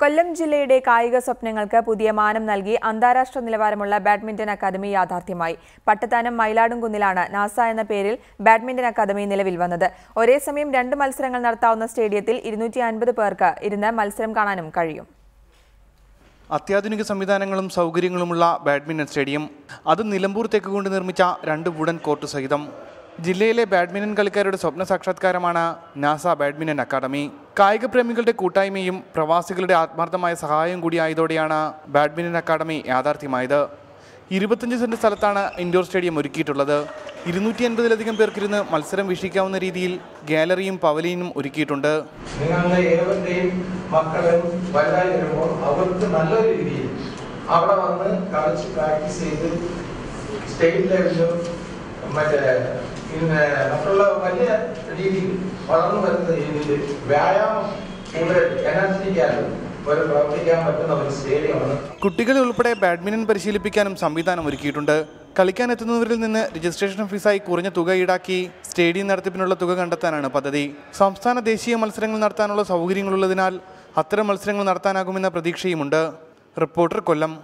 കൊല്ലം ജില്ലയുടെ കായിക സ്വപ്നങ്ങൾക്ക് പുതിയ മാനം നൽകി അന്താരാഷ്ട്ര നിലവാരമുള്ള ബാഡ്മിന്റൺ അക്കാദമി യാഥാർത്ഥ്യമായി. പട്ടത്താനം മൈലാടുംകുന്നിലാണ് നാസ എന്ന പേരിൽ ബാഡ്മിന്റൺ അക്കാദമി നിലവിൽ വന്നത്. ഒരേ സമയം രണ്ട് മത്സരങ്ങൾ നടത്താവുന്ന സ്റ്റേഡിയത്തിൽ ഇരുന്നൂറ്റി പേർക്ക് ഇരുന്ന് മത്സരം കാണാനും കഴിയും. അത്യാധുനിക സംവിധാനങ്ങളും സൗകര്യങ്ങളുമുള്ള ബാഡ്മിന്റൺ സ്റ്റേഡിയം. അത് നിലമ്പൂർ തെക്കുകൊണ്ട് നിർമ്മിച്ച രണ്ട് വുഡൻ കോർട്ട് സഹിതം. ജില്ലയിലെ ബാഡ്മിന്റൺ കളിക്കാരുടെ സ്വപ്ന സാക്ഷാത്കാരമാണ് നാസ ബാഡ്മിന്റൺ അക്കാദമി. കായിക പ്രേമികളുടെ കൂട്ടായ്മയും പ്രവാസികളുടെ ആത്മാർത്ഥമായ സഹായവും കൂടിയായതോടെയാണ് ബാഡ്മിന്റൺ അക്കാദമി യാഥാർത്ഥ്യമായത്. ഇരുപത്തഞ്ച് സെന്റ് സ്ഥലത്താണ് ഇൻഡോർ സ്റ്റേഡിയം ഒരുക്കിയിട്ടുള്ളത്. ഇരുന്നൂറ്റി അൻപതിലധികം പേർക്കിരുന്ന് മത്സരം വീക്ഷിക്കാവുന്ന രീതിയിൽ ഗാലറിയും പവലിയനും ഒരുക്കിയിട്ടുണ്ട്. അവർക്ക് രീതിയിൽ വന്ന് കളിച്ച് പ്രാക്ടീസ് ചെയ്ത് സ്റ്റേറ്റ് ലെവലിലും മറ്റേ പിന്നെ മറ്റുള്ള വലിയ രീതിയിൽ വളർന്നു വരുന്ന രീതിയിൽ വ്യായാമം കൂടുതൽ എനർജിക്കാനും കുട്ടികളെ ഉൾപ്പെടെ ബാഡ്മിന്റൺ പരിശീലിപ്പിക്കാനും സംവിധാനം ഒരുക്കിയിട്ടുണ്ട്. കളിക്കാൻ എത്തുന്നവരിൽ നിന്ന് രജിസ്ട്രേഷൻ ഫീസായി കുറഞ്ഞ തുക ഈടാക്കി സ്റ്റേഡിയം നടത്തിപ്പിനുള്ള തുക കണ്ടെത്താനാണ് പദ്ധതി. സംസ്ഥാന ദേശീയ മത്സരങ്ങൾ നടത്താനുള്ള സൗകര്യങ്ങളുള്ളതിനാൽ അത്തരം മത്സരങ്ങൾ നടത്താനാകുമെന്ന പ്രതീക്ഷയുമുണ്ട്. റിപ്പോർട്ടർ കൊല്ലം.